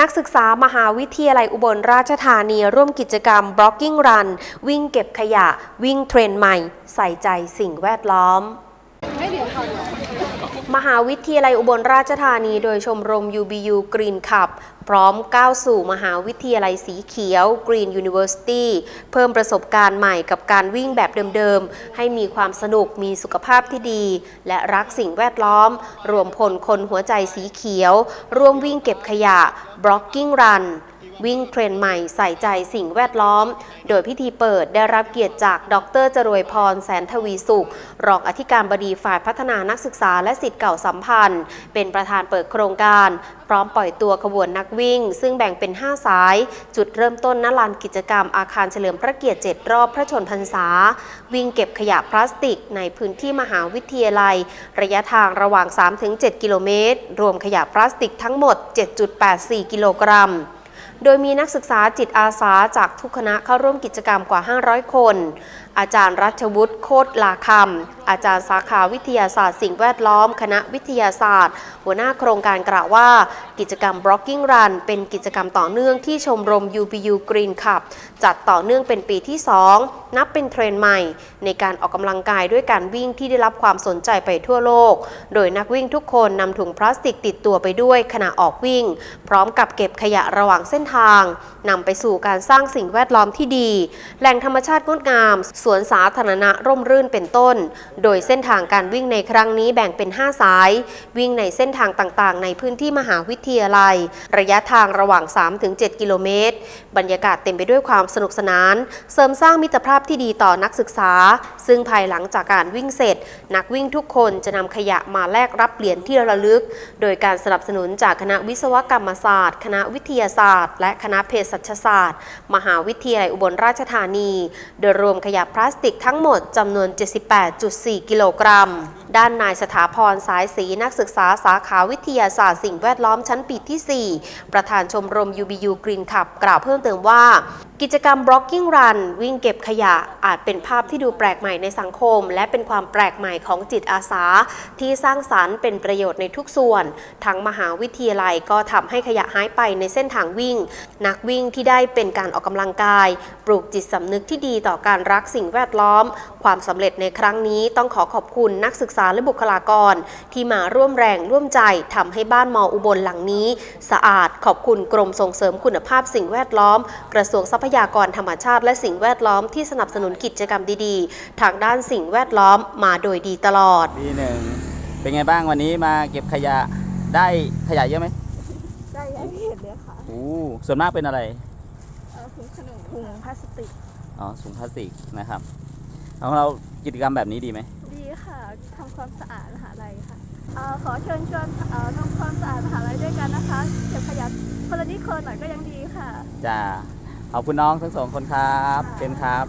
นักศึกษามหาวิทยาลัยอุบลราชธานี ร่วมกิจกรรม Blocking Run วิ่งเก็บขยะ วิ่งเทรนใหม่ ใส่ใจสิ่งแวดล้อม มหาวิทยาลัยอุบลราชธานีโดยชมรม UBU Green Cup พร้อมก้าวสู่มหาวิทยาลัยสีเขียว Green University เพิ่มประสบการณ์ใหม่กับการวิ่งแบบเดิมๆ ให้มีความสนุกมีสุขภาพที่ดี และรักสิ่งแวดล้อม รวมพลคนหัวใจสีเขียว ร่วมวิ่งเก็บขยะ Blocking Run วิ่งเทรนใหม่ใส่ใจสิ่งแวดล้อม โดยพิธีเปิดได้รับเกียรติจาก ดรจรวยพรแสนทวีสุข รองอธิการบดีฝ่ายพัฒนานักศึกษาและสิทธิ์เก่าสัมพันธ์ เป็นประธานเปิดโครงการ พร้อมปล่อยตัวขบวนนักวิ่ง ซึ่งแบ่งเป็น 5 สาย จุดเริ่มต้นณลานกิจกรรมอาคารเฉลิมพระเกียรติ 7 รอบพระชนพรรษา วิ่งเก็บขยะพลาสติก ในพื้นที่มหาวิทยาลัย ระยะทางระหว่าง 3-7 กิโลเมตร รวมขยะพลาสติกทั้งหมด 7.84 กิโลกรัม โดยมีนักศึกษาจิตอาสาจากทุกคณะเข้าร่วมกิจกรรมกว่า 500 คน อาจารย์รัชวุฒิโคตรลาคำ อาจารย์สาขาวิทยาศาสตร์สิ่งแวดล้อม คณะวิทยาศาสตร์ หัวหน้าโครงการกล่าวว่า กิจกรรม Blocking Run เป็นกิจกรรมต่อเนื่องที่ชมรม UBU Green Cup จัดต่อเนื่องเป็นปีที่ 2 นับเป็นเทรนด์ใหม่ ในการออกกำลังกายด้วยการวิ่งที่ได้รับความสนใจไปทั่วโลก โดยนักวิ่งทุกคนนำถุงพลาสติกติดตัวไปด้วยขณะออกวิ่ง พร้อมกับเก็บขยะระหว่างเส้นทางนำไปสู่การสร้างสิ่งแวดล้อมที่ดี แหล่งธรรมชาติงดงาม สวนสาธารณะร่มรื่นเป็นต้น โดยเส้นทางการวิ่งในครั้งนี้แบ่งเป็น 5 สาย วิ่งในเส้นทางต่างๆ ในพื้นที่มหาวิทยาลัย ระยะทางระหว่าง 3-7 กิโลเมตร บรรยากาศเต็มไปด้วยความสนุกสนาน เสริมสร้างมิตรภาพที่ดีต่อนักศึกษา ซึ่งภายหลังจากการวิ่งเสร็จ นักวิ่งทุกคนจะนำขยะมาแลกรับเหรียญที่ระลึก โดยการสนับสนุนจากคณะวิศวกรรมศาสตร์ คณะวิทยาศาสตร์และคณะเภสัชศาสตร์ มหาวิทยาลัยอุบลราชธานี โดยรวมขยะพลาสติกทั้งหมดจำนวน 78.4 กิโลกรัมด้านนายสถาพรสายศรีนักศึกษาสาขาวิทยาศาสตร์สิ่งแวดล้อมชั้นปีที่ 4 ประธานชมรม UBU Green Cup กล่าวเพิ่มเติมว่า กิจกรรม Blocking Run วิ่งเก็บขยะอาจเป็นภาพที่ดูแปลกใหม่ในสังคม และเป็นความแปลกใหม่ของจิตอาสา ที่สร้างสารรค์เป็นประโยชน์ในทุกส่วน ทั้งมหาวิทยาลัยก็ทำให้ขยะหายไปในเส้นทางวิ่ง นักวิ่งที่ได้เป็นการออกกำลังกาย ปลูกจิตสำนึกที่ดีต่อการรักสิ่งแวดล้อม ความสำเร็จในครั้งนี้ต้องขอขอบคุณนักศึกษาและบุคลากร ที่มาร่วมแรงร่วมใจทำให้บ้านมออุบลหลังนี้ สะอาดขอบคุณกรมส่งเสริมคุณภาพสิ่งแวดล้อม กระทรวงทรัพยากรธรรมชาติและสิ่งแวดล้อมที่สนับสนุนกิจกรรมดีๆ ทางด้านสิ่งแวดล้อมมาโดยดีตลอดปีหนึ่งเป็นไงบ้างวันนี้มาเก็บขยะได้ขยะเยอะไหมได้อย่างที่เห็นเลยค่ะโอ้ส่วนมากเป็นอะไรเออถุงขนมถุงพลาสติกอ๋อถุงพลาสติกนะครับของเรากิจกรรมแบบนี้ดีไหมดี ค่ะทำความสะอาดมหาลัยค่ะเอ่อขอเชิญชวนเอ่อทำความสะอาดมหาลัยด้วยกันนะคะเก็บขยะคนละนิดคนหน่อยก็ยังดีค่ะจ้าขอบคุณน้องทั้งสองคนครับเป็นครับ